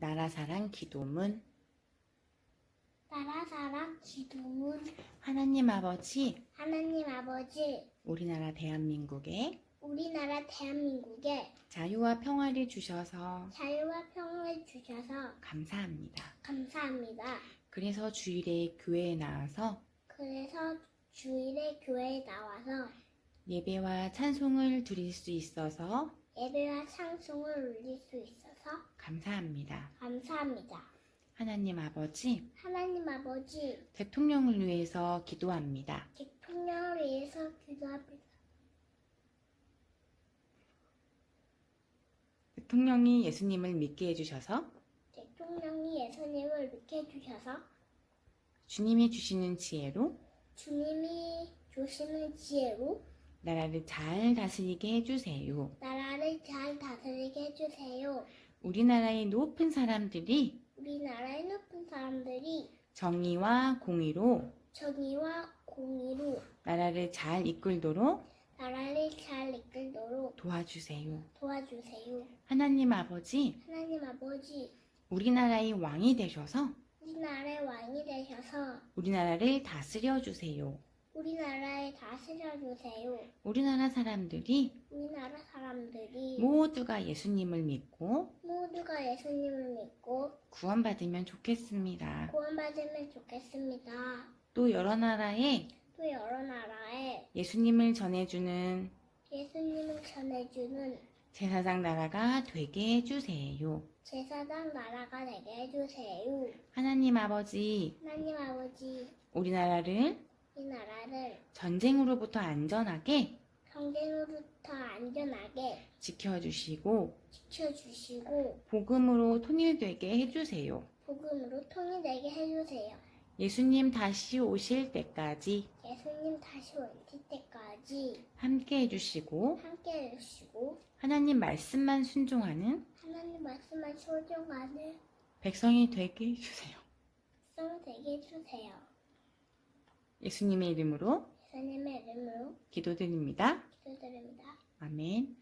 나라사랑 기도문 나라사랑 기도문 하나님 아버지 하나님 아버지 우리나라 대한민국에 우리나라 대한민국에 자유와 평화를 주셔서 자유와 평화를 주셔서 감사합니다. 감사합니다. 그래서 주일에 교회에 나와서 그래서 주일에 교회에 나와서 예배와 찬송을 드릴 수 있어서 예배와 찬송을 올릴 수 있어서 감사합니다. 감사합니다. 하나님 아버지 하나님 아버지 대통령을 위해서 기도합니다. 대통령을 위해서 기도합니다. 대통령이 예수님을 믿게 해주셔서 대통령이 예수님을 믿게 해주셔서 주님이 주시는 지혜로 주님이 주시는 지혜로 나라를 잘 다스리게 해주세요. 나라를 잘 다스리게 해주세요. 우리나라의 높은 사람들이 우리나라의 높은 사람들이 정의와 공의로 정의와 공의로 나라를 잘 이끌도록 나라를 잘 이끌도록 도와주세요. 도와주세요. 하나님 아버지, 하나님 아버지, 우리나라의 왕이 되셔서 우리나라의 왕이 되셔서 우리나라를 다스려 주세요. 우리나라에 다스려 주세요. 우리나라 사람들이 우리나라 사람들이 모두가 예수님을 믿고 모두가 예수님을 믿고 구원받으면 좋겠습니다. 구원받으면 좋겠습니다. 또 여러 나라에 또 여러 나라에 예수님을 전해주는 예수님을 전해주는 제사장 나라가 되게 해주세요. 제사장 나라가 되게 해주세요. 하나님 아버지, 하나님 아버지, 우리나라를 이 나라를 전쟁으로부터 안전하게 경쟁으로부터 지켜주시고 지켜주시고 복음으로 통일되게 해주세요. 복음으로 통일되게 해주세요. 예수님 다시 오실 때까지 예수님 다시 오실 때까지 함께 해주시고 함께 해주시고 하나님 말씀만 순종하는 하나님 말씀을 소중하는 백성이 되게 해주세요. 백성 되게 해주세요. 예수님의 이름으로 예수님의 이름으로 기도드립니다. 기도드립니다. 아멘.